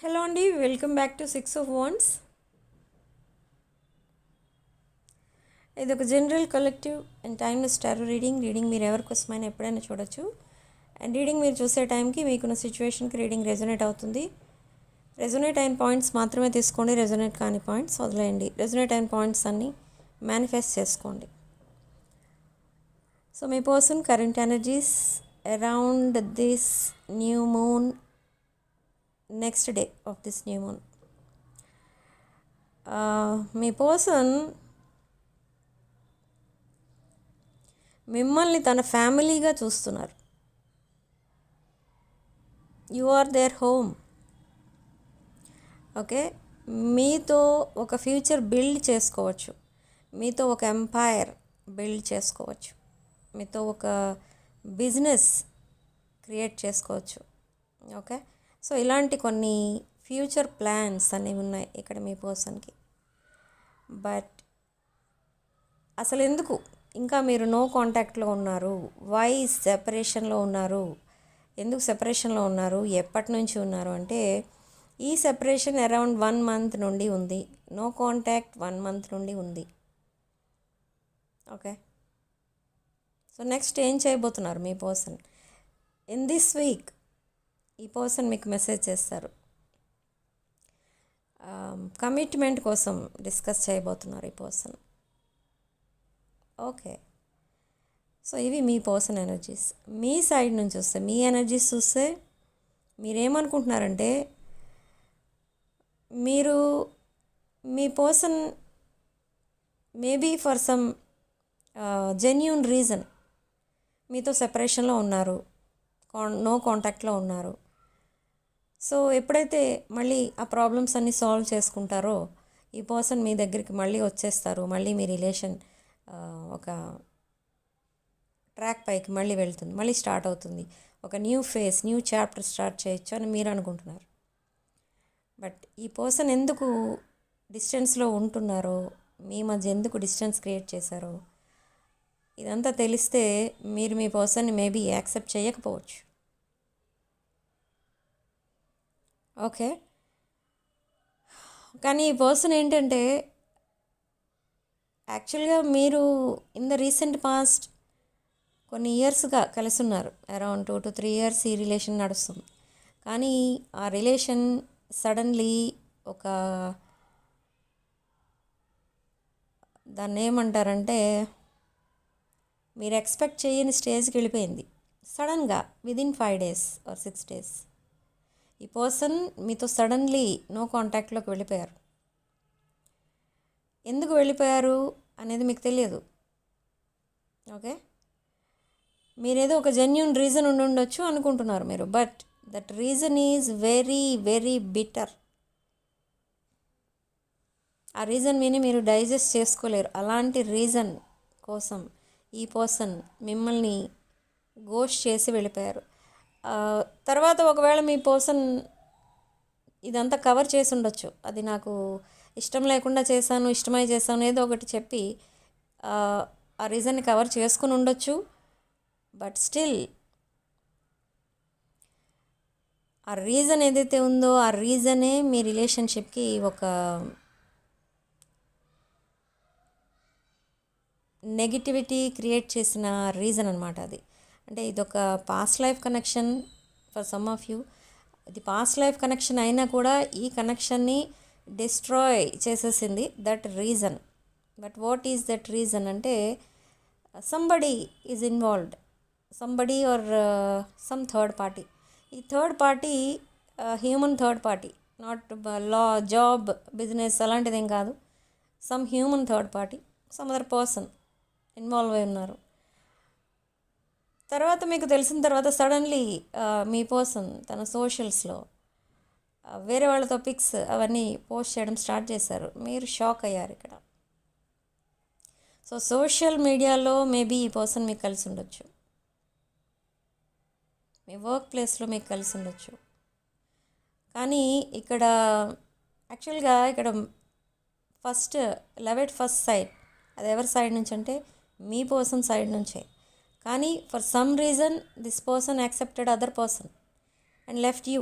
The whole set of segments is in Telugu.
హలో అండి welcome back to six of wands. ఇది ఒక general collective and timeless star reading. Reading మీరు ఎవరికోసమైనా ఎప్పుడైనా చూడొచ్చు. అండ్ రీడింగ్ మీరు చూసే టైంకి మీకున్న సిచ్యువేషన్కి రీడింగ్ రెజొనేట్ అవుతుంది. రెజొనేట్ అయిన పాయింట్స్ మాత్రమే తీసుకోండి రెజొనేట్ కాని పాయింట్స్ వదిలేయండి. రెజొనేట్ అయిన పాయింట్స్ అన్నీ మేనిఫెస్ట్ చేసుకోండి. So me person current energies around this new moon next day of this new moon me person మిమ్మల్ని తన ఫ్యామిలీగా చూస్తున్నారు. You are their home okay మీతో ఒక ఫ్యూచర్ బిల్డ్ చేసుకోవచ్చు. మీతో ఒక ఎంపైర్ బిల్డ్ చేసుకోవచ్చు. మీతో ఒక బిజినెస్ క్రియేట్ చేసుకోవచ్చు. ఓకే సో ఇలాంటి కొన్ని ఫ్యూచర్ ప్లాన్స్ అనేవి ఉన్నాయి ఇక్కడ మీ పర్సన్కి. బట్ అసలు ఎందుకు? ఇంకా మీరు నో కాంటాక్ట్లో ఉన్నారు. వై సెపరేషన్లో ఉన్నారు? ఎందుకు సెపరేషన్లో ఉన్నారు? ఎప్పటి నుంచి ఉన్నారు? అంటే ఈ సెపరేషన్ అరౌండ్ వన్ మంత్ నుండి ఉంది. నో కాంటాక్ట్ వన్ మంత్ నుండి ఉంది. ఓకే? సో నెక్స్ట్ ఏం చేయబోతున్నారు మీ పర్సన్? ఇన్ దిస్ వీక్ ఈ పర్సన్ మీకు మెసేజ్ చేస్తారు. కమిట్మెంట్ కోసం డిస్కస్ చేయబోతున్నారు ఈ పర్సన్. ఓకే. సో ఇవి మీ పర్సన్ ఎనర్జీస్. మీ సైడ్ నుంచి వస్తే మీ ఎనర్జీస్ చూస్తే మీరేమనుకుంటున్నారంటే మీరు మీ person maybe for some genuine reason మీతో సెపరేషన్లో ఉన్నారు నో కాంటాక్ట్లో ఉన్నారు. సో ఎప్పుడైతే మళ్ళీ ఆ ప్రాబ్లమ్స్ అన్నీ సాల్వ్ చేసుకుంటారో ఈ పర్సన్ మీ దగ్గరికి మళ్ళీ వచ్చేస్తారు మళ్ళీ మీ రిలేషన్ ఒక ట్రాక్ పైకి మళ్ళీ వెళ్తుంది మళ్ళీ స్టార్ట్ అవుతుంది. ఒక new phase new chapter start చేయొచ్చు అని మీరు అనుకుంటున్నారు. బట్ ఈ పర్సన్ ఎందుకు డిస్టెన్స్లో ఉంటున్నారో మీ మధ్య ఎందుకు డిస్టెన్స్ క్రియేట్ చేశారో ఇదంతా తెలిస్తే మీరు మీ పర్సన్ని మేబీ యాక్సెప్ట్ చేయకపోవచ్చు. ఓకే. కానీ ఈ పర్సన్ ఏంటంటే యాక్చువల్గా మీరు ఇన్ ద రీసెంట్ పాస్ట్ కొన్ని ఇయర్స్గా కలిసి ఉన్నారు around two to three years ఈ రిలేషన్ నడుస్తుంది. కానీ ఆ రిలేషన్ సడన్లీ ఒక దాన్ని ఏమంటారంటే మీరు ఎక్స్పెక్ట్ చేయని స్టేజ్కి వెళ్ళిపోయింది. సడన్గా within five days or six days ఈ పర్సన్ మీతో సడన్లీ నో కాంటాక్ట్లోకి వెళ్ళిపోయారు. ఎందుకు వెళ్ళిపోయారు అనేది మీకు తెలియదు. ఓకే? మీరేదో ఒక జెన్యున్ రీజన్ ఉండి ఉండొచ్చు అనుకుంటున్నారు మీరు. But that reason is very very bitter ఆ రీజన్ విని మీరు డైజెస్ట్ చేసుకోలేరు. అలాంటి రీజన్ కోసం ఈ పర్సన్ మిమ్మల్ని గోష్ చేసి వెళ్ళిపోయారు. తర్వాత ఒకవేళ మీ పర్సన్ ఇదంతా కవర్ చేసి ఉండొచ్చు. అది నాకు ఇష్టం లేకుండా చేశాను ఇష్టమై చేశాను ఏదో ఒకటి చెప్పి ఆ రీజన్ని కవర్ చేసుకుని ఉండొచ్చు. బట్ స్టిల్ ఆ రీజన్ ఏదైతే ఉందో ఆ రీజనే మీ రిలేషన్షిప్కి ఒక నెగిటివిటీ క్రియేట్ చేసిన రీజన్ అనమాట అది. అంటే ఇదొక past life connection for some of you ఇది పాస్ట్ లైఫ్ కనెక్షన్ అయినా కూడా ఈ కనెక్షన్ని డిస్ట్రాయ్ చేసేసింది that reason but what is that reason అంటే somebody is involved somebody or some third party ఈ third party human third party not law job business అలాంటిది ఏం కాదు. Some human third party some other person involve అయి ఉన్నారు. తర్వాత మీకు తెలిసిన తర్వాత సడన్లీ మీ పర్సన్ తన సోషల్స్లో వేరే వాళ్ళతో పిక్స్ అవన్నీ పోస్ట్ చేయడం స్టార్ట్ చేశారు. మీరు షాక్ అయ్యారు ఇక్కడ. సో సోషల్ మీడియాలో మేబీ ఈ పర్సన్ మీకు కలిసి ఉండొచ్చు. మీ వర్క్ ప్లేస్లో మీకు కలిసి ఉండొచ్చు. కానీ ఇక్కడ యాక్చువల్గా ఇక్కడ ఫస్ట్ లెవెట్ ఫస్ట్ సైడ్ అది ఎవరి సైడ్ నుంచి అంటే మీ పర్సన్ సైడ్ నుంచే. కానీ for some reason this person accepted other person and left you.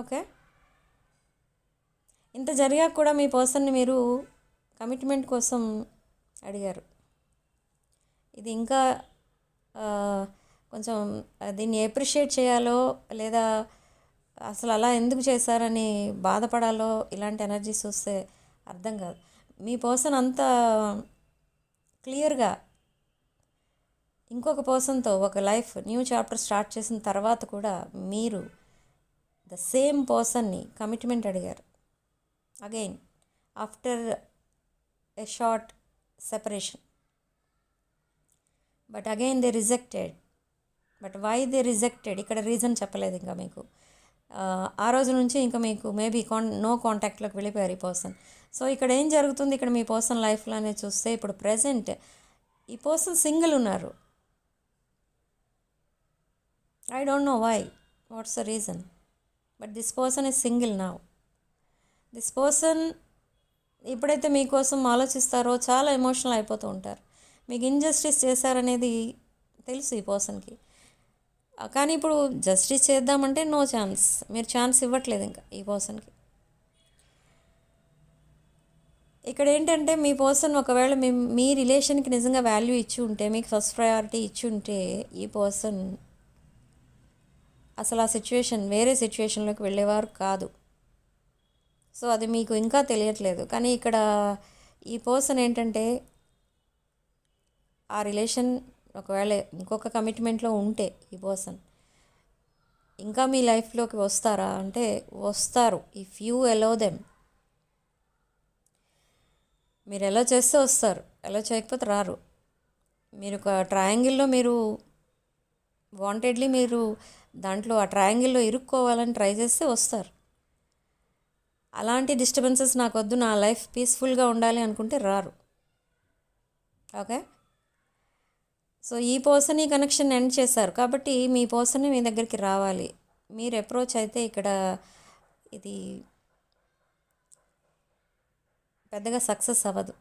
Okay? ఇంత జరిగాక కూడా మీ పర్సన్ని మీరు కమిట్మెంట్ కోసం అడిగారు. ఇది ఇంకా కొంచెం దీన్ని ఎప్రిషియేట్ చేయాలో లేదా అసలు అలా ఎందుకు చేశారని బాధపడాలో ఇలాంటి ఎనర్జీస్ చూస్తే అర్థం కాదు. మీ పర్సన్ అంత క్లియర్గా ఇంకొక పర్సన్తో ఒక లైఫ్ న్యూ చాప్టర్ స్టార్ట్ చేసిన తర్వాత కూడా మీరు ద సేమ్ పర్సన్ని కమిట్మెంట్ అడిగారు. Again after a short separation. But again they rejected. But why they rejected? ఇక్కడ రీజన్ చెప్పలేదు ఇంకా మీకు. ఆ, రోజు నుంచి ఇంకా మీకు మేబీ కాన్ నో కాంటాక్ట్లోకి వెళ్ళిపోయారు ఈ పర్సన్. సో ఇక్కడ ఏం జరుగుతుంది? ఇక్కడ మీ పర్సన్ లైఫ్లోనే చూస్తే ఇప్పుడు ప్రజెంట్ ఈ పర్సన్ సింగిల్ ఉన్నారు. I don't know why what's the reason but this person is single now this person ఎప్పుడైతే మీకోసం ఆలోచిస్తారో చాలా ఎమోషనల్ అయిపోతూ ఉంటారు. మీకు ఇన్జస్టిస్ చేశారనేది తెలుసు ఈ పర్సన్కి కానీ ఇప్పుడు జస్టిస్ చేద్దామంటే నో ఛాన్స్ మీరు ఛాన్స్ ఇవ్వట్లేదు ఇంకా ఈ పర్సన్కి ఇక్కడ ఏంటంటే మీ పర్సన్ ఒకవేళ మీ మీ రిలేషన్కి నిజంగా వాల్యూ ఇచ్చి ఉంటే మీకు ఫస్ట్ ప్రయారిటీ ఇచ్చి ఉంటే ఈ పర్సన్ అసలు ఆ సిచ్యువేషన్ వేరే సిచ్యువేషన్లోకి వెళ్ళేవారు కాదు. సో అది మీకు ఇంకా తెలియట్లేదు. కానీ ఇక్కడ ఈ పర్సన్ ఏంటంటే ఆ రిలేషన్ ఒకవేళ ఇంకొక కమిట్మెంట్లో ఉంటే ఈ పర్సన్ ఇంకా మీ లైఫ్లోకి వస్తారా? అంటే వస్తారు. ఇఫ్ యూ ఎలో దెమ్ మీరు ఎలా చేస్తే వస్తారు. ఎలా చేయకపోతే రారు. మీరు ఒక ట్రయాంగిల్లో మీరు వాంటెడ్లీ మీరు దాంట్లో ఆ ట్రయాంగిల్లో ఇరుక్కోవాలని ట్రై చేస్తే వస్తారు. అలాంటి డిస్టర్బెన్సెస్ నాకు వద్దు నా లైఫ్ పీస్ఫుల్గా ఉండాలి అనుకుంటే రారు. ఓకే? సో ఈ పర్సన్ ఈ కనెక్షన్ ఎండ్ చేశారు కాబట్టి మీ పర్సన్ మీ దగ్గరికి రావాలి. మీరు అప్రోచ్ అయితే ఇక్కడ ఇది పెద్దగా సక్సెస్ అవ్వదు.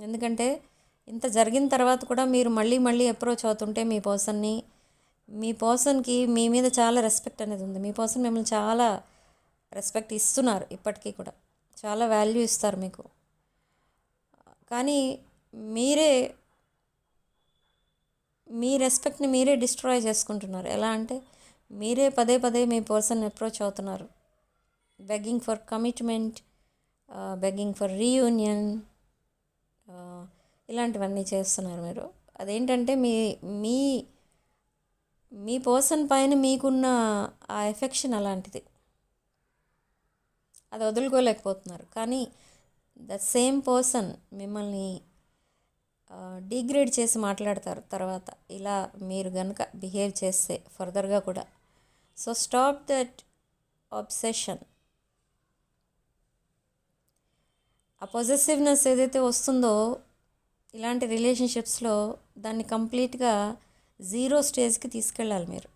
ఎందుకంటే ఇంత జరిగిన తర్వాత కూడా మీరు మళ్ళీ మళ్ళీ అప్రోచ్ అవుతుంటే మీ పర్సన్ని మీ పర్సన్కి మీ మీద చాలా రెస్పెక్ట్ అనేది ఉంది. మీ పర్సన్ మిమ్మల్ని చాలా రెస్పెక్ట్ ఇస్తున్నారు ఇప్పటికీ కూడా. చాలా వాల్యూ ఇస్తారు మీకు. కానీ మీరే మీ రెస్పెక్ట్ని మీరే డిస్ట్రాయ్ చేసుకుంటున్నారు. ఎలా అంటే మీరే పదే పదే మీ పర్సన్ అప్రోచ్ అవుతున్నారు. Begging for commitment begging for reunion ఇలాంటివన్నీ చేస్తున్నారు మీరు. అదేంటంటే మీ మీ మీ పర్సన్ పైన మీకున్న ఆ ఎఫెక్షన్ అలాంటిది. అది వదులుకోలేకపోతున్నారు. కానీ ద సేమ్ పర్సన్ మిమ్మల్ని డిగ్రేడ్ చేసి మాట్లాడతారు తర్వాత ఇలా మీరు కనుక బిహేవ్ చేస్తే ఫర్దర్గా కూడా. సో స్టాప్ దట్ ఆబ్సెషన్ ఆ పొజెసివ్నెస్ ఏదైతే వస్తుందో ఇలాంటి రిలేషన్షిప్స్లో దాన్ని కంప్లీట్గా జీరో స్టేజ్కి తీసుకెళ్ళాలి మీరు.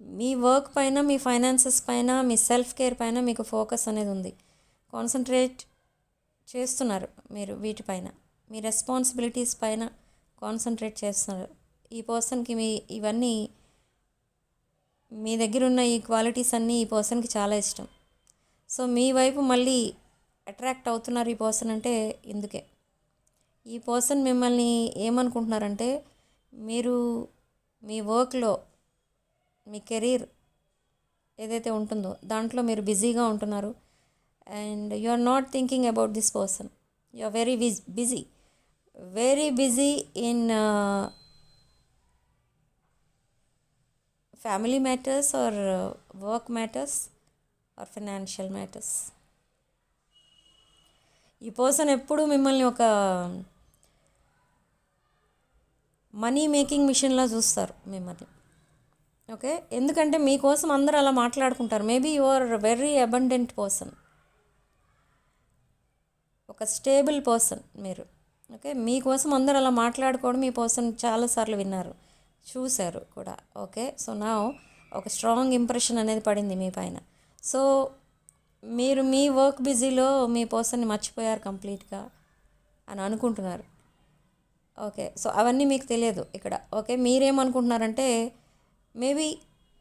మీ వర్క్ పైన మీ ఫైనాన్సెస్ పైన మీ సెల్ఫ్ కేర్ పైన మీకు ఫోకస్ అనేది ఉంది. కాన్సన్ట్రేట్ చేస్తున్నారు మీరు వీటిపైన మీ రెస్పాన్సిబిలిటీస్ పైన కాన్సన్ట్రేట్ చేస్తున్నారు. ఈ పర్సన్కి మీ ఇవన్నీ మీ దగ్గర ఉన్న ఈ క్వాలిటీస్ అన్నీ ఈ పర్సన్కి చాలా ఇష్టం. సో మీ వైపు మళ్ళీ అట్రాక్ట్ అవుతున్నారు ఈ పర్సన్ అంటే ఇందుకే. ఈ పర్సన్ మిమ్మల్ని ఏమనుకుంటున్నారంటే మీరు మీ వర్క్లో మీ కెరీర్ ఏదైతే ఉంటుందో దాంట్లో మీరు బిజీగా ఉంటున్నారు and you are not thinking about this person. You are very busy. Very busy in family matters or work matters or financial matters. ఈ పర్సన్ ఎప్పుడు మిమ్మల్ని ఒక మనీ మేకింగ్ మిషన్లా చూస్తారు మిమ్మల్ని. ఓకే? ఎందుకంటే మీకోసం అందరూ అలా మాట్లాడుకుంటారు. Maybe you are very abundant person. ఒక స్టేబుల్ పర్సన్ మీరు. ఓకే? మీకోసం అందరూ అలా మాట్లాడుకోవడం మీ పర్సన్ చాలాసార్లు విన్నారు. చూశారు కూడా. ఓకే? సో నా ఒక స్ట్రాంగ్ ఇంప్రెషన్ అనేది పడింది మీ పైన. సో మీరు మీ వర్క్ బిజీలో మీ పర్సన్ని మర్చిపోయారు కంప్లీట్గా అని అనుకుంటున్నారు. ఓకే. సో అవన్నీ మీకు తెలియదు ఇక్కడ. ఓకే మీరేమనుకుంటున్నారంటే మేబీ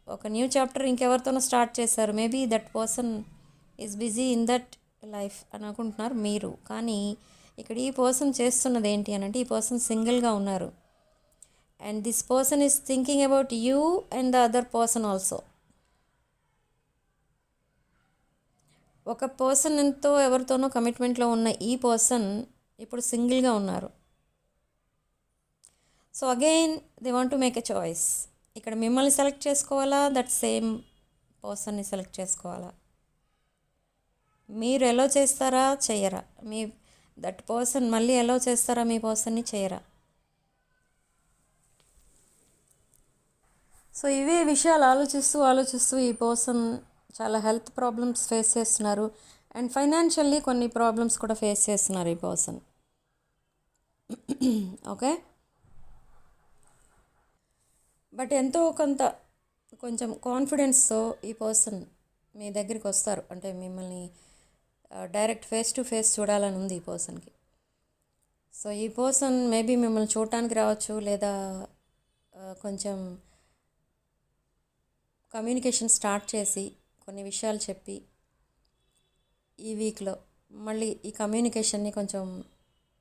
ఒక న్యూ చాప్టర్ ఇంకెవరితోనో స్టార్ట్ చేశారు. Maybe that person is busy in that life అని అనుకుంటున్నారు మీరు. కానీ ఇక్కడ ఈ పర్సన్ చేస్తున్నది ఏంటి అని అంటే ఈ పర్సన్ సింగిల్గా ఉన్నారు. And this person is thinking about you and the other person also. ఒక పర్సన్తో ఎవరితోనో కమిట్మెంట్లో ఉన్న ఈ పర్సన్ ఇప్పుడు సింగిల్గా ఉన్నారు. So again they want to make a choice ఇక్కడ మిమ్మల్ని సెలెక్ట్ చేసుకోవాలా? దట్ సేమ్ పర్సన్ని సెలెక్ట్ చేసుకోవాలా? మీరు ఎలా చేస్తారా? చెయ్యరా మీ దట్ పర్సన్ మళ్ళీ ఎలా చేస్తారా? మీ పర్సన్ని చేయరా? సో ఇవే విషయాలు ఆలోచిస్తూ ఆలోచిస్తూ ఈ పర్సన్ చాలా హెల్త్ ప్రాబ్లమ్స్ ఫేస్ చేస్తున్నారు. అండ్ ఫైనాన్షియల్లీ కొన్ని ప్రాబ్లమ్స్ కూడా ఫేస్ చేస్తున్నారు ఈ పర్సన్ ఓకే బట్ ఎంతో కొంత కొంచెం కాన్ఫిడెన్స్తో ఈ పర్సన్ మీ దగ్గరికి వస్తారు. అంటే మిమ్మల్ని డైరెక్ట్ ఫేస్ టు ఫేస్ చూడాలని ఉంది ఈ పర్సన్కి సో ఈ పర్సన్ మేబీ మిమ్మల్ని చూడటానికి రావచ్చు లేదా కొంచెం కమ్యూనికేషన్ స్టార్ట్ చేసి కొన్ని విషయాలు చెప్పి ఈ వీక్లో మళ్ళీ ఈ కమ్యూనికేషన్ని కొంచెం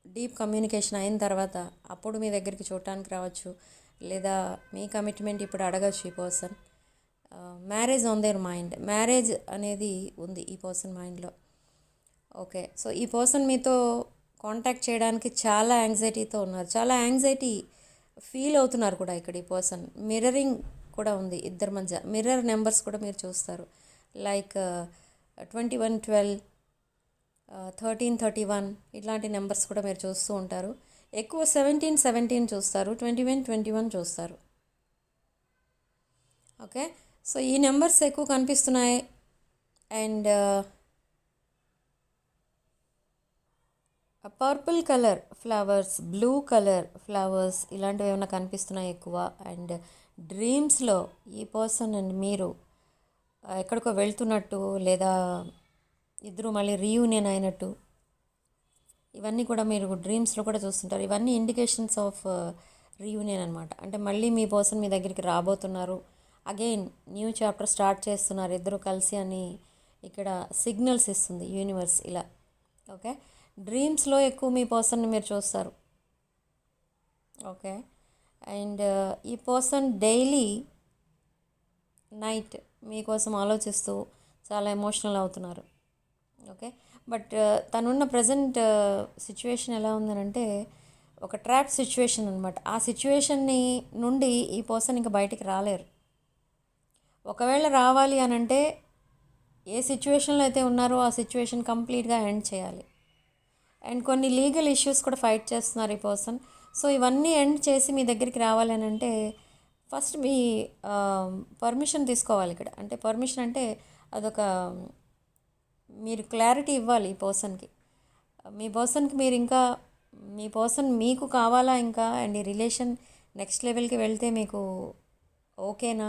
డీప్ కమ్యూనికేషన్ అయిన తర్వాత అప్పుడు మీ దగ్గరికి చూడటానికి రావచ్చు. లేదా మీ కమిట్మెంట్ ఇప్పుడు అడగచ్చు ఈ person marriage on their mind marriage అనేది ఉంది ఈ పర్సన్ మైండ్లో ఓకే సో ఈ పర్సన్ మీతో కాంటాక్ట్ చేయడానికి చాలా యాంగ్జైటీతో ఉన్నారు. చాలా యాంగ్జైటీ ఫీల్ అవుతున్నారు కూడా ఇక్కడ ఈ పర్సన్ మిర్రరింగ్ కూడా ఉంది ఇద్దరి మధ్య. మిర్రర్ నెంబర్స్ కూడా మీరు చూస్తారు. Like twenty one twelve thirteen thirty one ఇట్లాంటి నెంబర్స్ కూడా మీరు చూస్తూ ఉంటారు. ఎక్కువ సెవెంటీన్ సెవెంటీన్ చూస్తారు. ట్వంటీ వన్ ట్వంటీ వన్ చూస్తారు. ఓకే సో ఈ నెంబర్స్ ఎక్కువ కనిపిస్తున్నాయి. And purple colour flowers blue colour flowers ఇలాంటివి ఏమైనా కనిపిస్తున్నాయి ఎక్కువ? అండ్ డ్రీమ్స్లో ఈ పర్సన్ అండ్ మీరు ఎక్కడికో వెళ్తున్నట్టు లేదా ఇద్దరు మళ్ళీ రీయూనియన్ అయినట్టు ఇవన్నీ కూడా మీరు డ్రీమ్స్లో కూడా చూస్తుంటారు. ఇవన్నీ ఇండికేషన్స్ ఆఫ్ రీయూనియన్ అనమాట అంటే మళ్ళీ మీ పర్సన్ మీ దగ్గరికి రాబోతున్నారు. అగైన్ న్యూ చాప్టర్ స్టార్ట్ చేస్తున్నారు. ఇద్దరు కలిసి అని ఇక్కడ సిగ్నల్స్ ఇస్తుంది యూనివర్స్ ఇలా. ఓకే డ్రీమ్స్లో ఎక్కువ మీ పర్సన్ని మీరు చూస్తారు. ఓకే అండ్ uh, ఈ పర్సన్ డైలీ నైట్ మీకోసం ఆలోచిస్తూ చాలా ఎమోషనల్ అవుతున్నారు. ఓకే బట్ తనున్న ప్రజెంట్ సిచ్యువేషన్ ఎలా ఉందనంటే ఒక ట్రాప్ సిచ్యువేషన్ అనమాట ఆ సిచ్యువేషన్ని నుండి ఈ పర్సన్ ఇంకా బయటికి రాలేరు. ఒకవేళ రావాలి అని అంటే ఏ సిచ్యువేషన్లో అయితే ఉన్నారో ఆ సిచ్యువేషన్ కంప్లీట్గా ఎండ్ చేయాలి. అండ్ కొన్ని లీగల్ ఇష్యూస్ కూడా ఫైట్ చేస్తున్నారు ఈ పర్సన్. సో ఇవన్నీ ఎండ్ చేసి మీ దగ్గరికి రావాలి అని అంటే ఫస్ట్ మీ పర్మిషన్ తీసుకోవాలి ఇక్కడ. అంటే పర్మిషన్ అంటే అదొక మీరు క్లారిటీ ఇవ్వాలి ఈ పర్సన్కి మీ పర్సన్కి మీరు ఇంకా మీ పర్సన్ మీకు కావాలా ఇంకా? అండ్ ఈ రిలేషన్ నెక్స్ట్ లెవెల్కి వెళ్తే మీకు ఓకేనా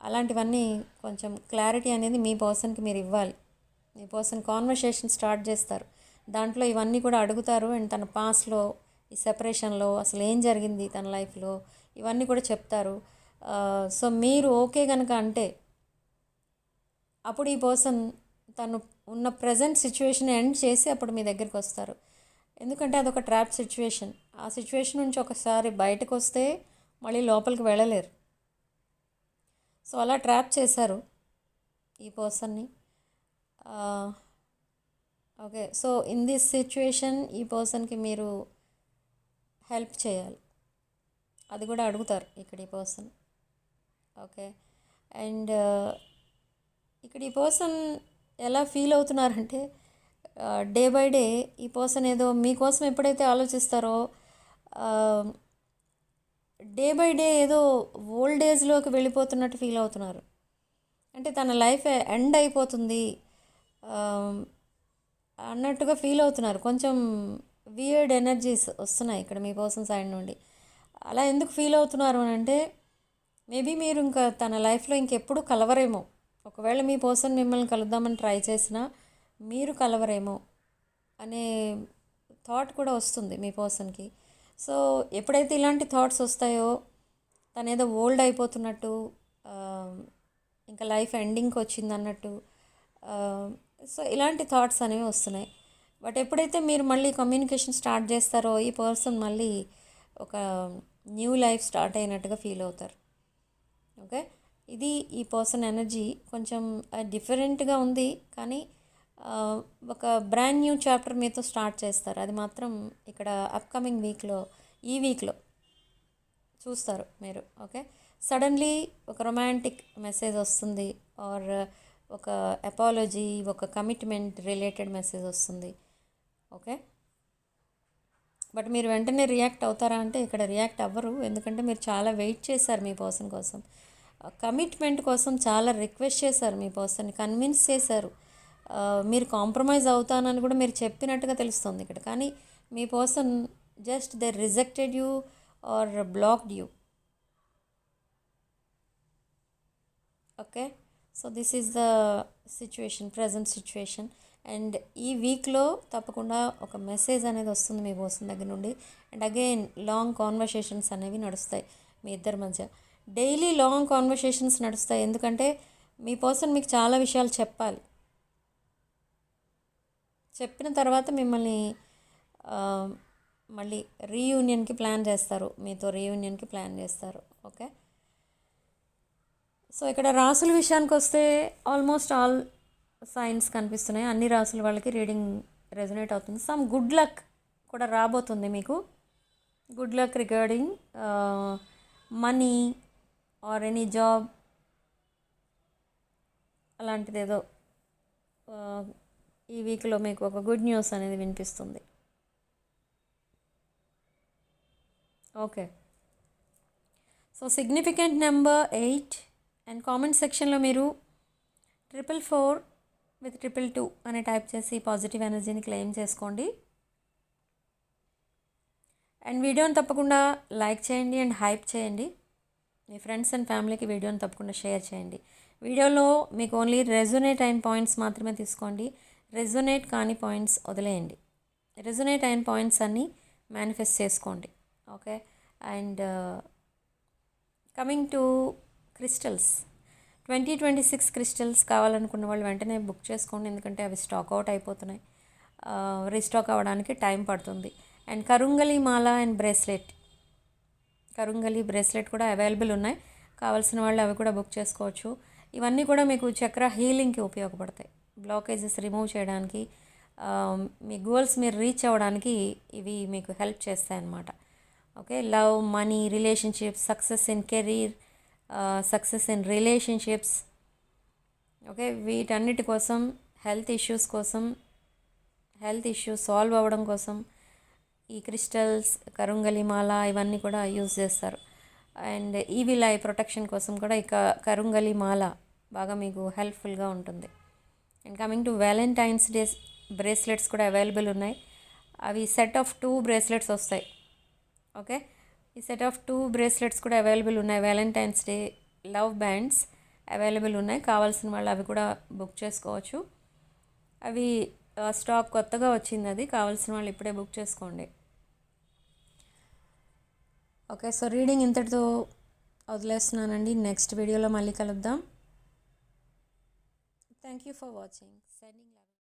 అలాంటివన్నీ కొంచెం క్లారిటీ అనేది మీ పర్సన్కి మీరు ఇవ్వాలి. మీ పర్సన్ కాన్వర్సేషన్ స్టార్ట్ చేస్తారు. దాంట్లో ఇవన్నీ కూడా అడుగుతారు. అండ్ తన పాస్లో ఈ సెపరేషన్లో అసలు ఏం జరిగింది తన లైఫ్లో ఇవన్నీ కూడా చెప్తారు. సో మీరు ఓకే కనుక అంటే అప్పుడు ఈ పర్సన్ తను ఉన్న ప్రజెంట్ సిచ్యువేషన్ ఎండ్ చేసి అప్పుడు మీ దగ్గరికి వస్తారు. ఎందుకంటే అదొక ట్రాప్ సిచ్యువేషన్ ఆ సిచ్యువేషన్ నుంచి ఒకసారి బయటకు వస్తే మళ్ళీ లోపలికి వెళ్ళలేరు. సో అలా ట్రాప్ చేశారు ఈ పర్సన్ని okay so in this situation ఈ పర్సన్కి మీరు హెల్ప్ చేయాలి. అది కూడా అడుగుతారు ఇక్కడ ఈ పర్సన్ ఓకే అండ్ ఇక్కడ ఈ పర్సన్ ఎలా ఫీల్ అవుతున్నారంటే డే బై డే ఈ పర్సన్ ఏదో మీకోసం ఎప్పుడైతే ఆలోచిస్తారో డే బై డే ఏదో ఓల్డ్ ఏజ్లోకి వెళ్ళిపోతున్నట్టు ఫీల్ అవుతున్నారు. అంటే తన లైఫ్ ఎండ్ అయిపోతుంది అన్నట్టుగా ఫీల్ అవుతున్నారు. కొంచెం వియర్డ్ ఎనర్జీస్ వస్తున్నాయి ఇక్కడ మీ పర్సన్ సైడ్ నుండి. అలా ఎందుకు ఫీల్ అవుతున్నారు అని అంటే మేబీ మీరు ఇంకా తన లైఫ్లో ఇంకెప్పుడు కలవరేమో. ఒకవేళ మీ పర్సన్ మిమ్మల్ని కలుద్దామని ట్రై చేసినా మీరు కలవరేమో అనే థాట్ కూడా వస్తుంది మీ పర్సన్కి. సో ఎప్పుడైతే ఇలాంటి థాట్స్ వస్తాయో తను ఏదో ఓల్డ్ అయిపోతున్నట్టు ఇంకా లైఫ్ ఎండింగ్కి వచ్చింది అన్నట్టు సో ఇలాంటి థాట్స్ అనేవి వస్తున్నాయి. బట్ ఎప్పుడైతే మీరు మళ్ళీ కమ్యూనికేషన్ స్టార్ట్ చేస్తారో ఈ పర్సన్ మళ్ళీ ఒక న్యూ లైఫ్ స్టార్ట్ అయినట్టుగా ఫీల్ అవుతారు. ఓకే? ఇది ఈ పర్సన్ ఎనర్జీ కొంచెం డిఫరెంట్గా ఉంది. కానీ ఒక బ్రాండ్ న్యూ చాప్టర్ మీతో స్టార్ట్ చేస్తారు. అది మాత్రం ఇక్కడ అప్కమింగ్ వీక్లో ఈ వీక్లో చూస్తారు మీరు. ఓకే? సడన్లీ ఒక రొమాంటిక్ మెసేజ్ వస్తుంది. ఆర్ ఒక అపాలజీ ఒక కమిట్మెంట్ రిలేటెడ్ మెసేజ్ వస్తుంది. ఓకే? బట్ మీరు వెంటనే రియాక్ట్ అవుతారా అంటే ఇక్కడ రియాక్ట్ అవ్వరు. ఎందుకంటే మీరు చాలా వెయిట్ చేశారు మీ పర్సన్ కోసం. కమిట్మెంట్ కోసం చాలా రిక్వెస్ట్ చేశారు మీ పర్సన్ని కన్విన్స్ చేశారు. మీరు కాంప్రమైజ్ అవుతానని కూడా మీరు చెప్పినట్టుగా తెలుస్తుంది ఇక్కడ. కానీ మీ person just they rejected you or blocked you. Okay? So this is the situation present situation. And ఈ వీక్లో తప్పకుండా ఒక మెసేజ్ అనేది వస్తుంది మీ పర్సన్ దగ్గర నుండి. అండ్ అగైన్ లాంగ్ కాన్వర్సేషన్స్ అనేవి నడుస్తాయి మీ ఇద్దరి మధ్య. డైలీ లాంగ్ కాన్వర్సేషన్స్ నడుస్తాయి. ఎందుకంటే మీ పర్సన్ మీకు చాలా విషయాలు చెప్పాలి. చెప్పిన తర్వాత మిమ్మల్ని మళ్ళీ రీయూనియన్కి ప్లాన్ చేస్తారు. మీతో రీయూనియన్కి ప్లాన్ చేస్తారు. ఓకే? సో ఇక్కడ రాసుల విషయానికి వస్తే ఆల్మోస్ట్ ఆల్ సైన్స్ కనిపిస్తున్నాయి. అన్ని రాసుల వాళ్ళకి రీడింగ్ రెజనేట్ అవుతుంది. సమ్ గుడ్ లక్ కూడా రాబోతుంది మీకు. Good luck regarding money or any job అలాంటిది ఏదో ఈ వీక్లో మీకు ఒక గుడ్ న్యూస్ అనేది వినిపిస్తుంది. Okay. So significant number eight and comment సెక్షన్లో మీరు triple four with triple two అని టైప్ చేసి పాజిటివ్ ఎనర్జీని క్లెయిమ్ చేసుకోండి. అండ్ వీడియోని తప్పకుండా లైక్ చేయండి అండ్ హైప్ చేయండి. మీ ఫ్రెండ్స్ అండ్ ఫ్యామిలీకి వీడియోని తప్పకుండా షేర్ చేయండి. వీడియోలో మీకు ఓన్లీ రెజొనేట్ అయిన పాయింట్స్ మాత్రమే తీసుకోండి. రెజొనేట్ కాని పాయింట్స్ వదిలేయండి. రెజొనేట్ అయిన పాయింట్స్ అన్నీ మేనిఫెస్ట్ చేసుకోండి. Okay? And coming to crystals twenty twenty six crystals కావాలనుకున్న వాళ్ళు వెంటనే బుక్ చేసుకోండి. ఎందుకంటే అవి స్టాక్ అవుట్ అయిపోతున్నాయి. Uh, రీస్టాక్ అవ్వడానికి టైం పడుతుంది. అండ్ కరుంగలి మాల అండ్ బ్రేస్లెట్ కరుంగలి బ్రేస్లెట్ కూడా అవైలబుల్ ఉన్నాయి. కావాల్సిన వాళ్ళు అవి కూడా బుక్ చేసుకోవచ్చు. ఇవన్నీ కూడా మీకు చక్ర హీలింగ్కి ఉపయోగపడతాయి. బ్లాకేజెస్ రిమూవ్ చేయడానికి మీ గోల్స్ మీరు రీచ్ అవ్వడానికి ఇవి మీకు హెల్ప్ చేస్తాయి అన్నమాట. Okay? Love money relationships success in career success in relationships. Okay? వీటన్నిటి కోసం హెల్త్ ఇష్యూస్ కోసం హెల్త్ ఇష్యూస్ సాల్వ్ అవ్వడం కోసం ఈ క్రిస్టల్స్ కరుంగలి మాల ఇవన్నీ కూడా యూజ్ చేస్తారు. అండ్ ఈవిల్ ఐ ప్రొటెక్షన్ కోసం కూడా ఇక కరుంగలి మాల బాగా మీకు హెల్ప్ఫుల్గా ఉంటుంది. And coming to Valentine's days bracelets కూడా అవైలబుల్ ఉన్నాయి. అవి సెట్ ఆఫ్ టూ బ్రేస్లెట్స్ వస్తాయి. ఓకే? ఈ సెట్ ఆఫ్ టూ బ్రేస్లెట్స్ కూడా అవైలబుల్ ఉన్నాయి. Valentine's day love bands available ఉన్నాయి. కావాల్సిన వాళ్ళు అవి కూడా బుక్ చేసుకోవచ్చు. అవి స్టాక్ కొత్తగా వచ్చింది అది. కావాల్సిన వాళ్ళు ఇప్పుడే బుక్ చేసుకోండి. ఓకే సో రీడింగ్ ఇంతటితో వదిలేస్తున్నానండి. నెక్స్ట్ వీడియోలో మళ్ళీ కలుద్దాం. Thank you for watching sending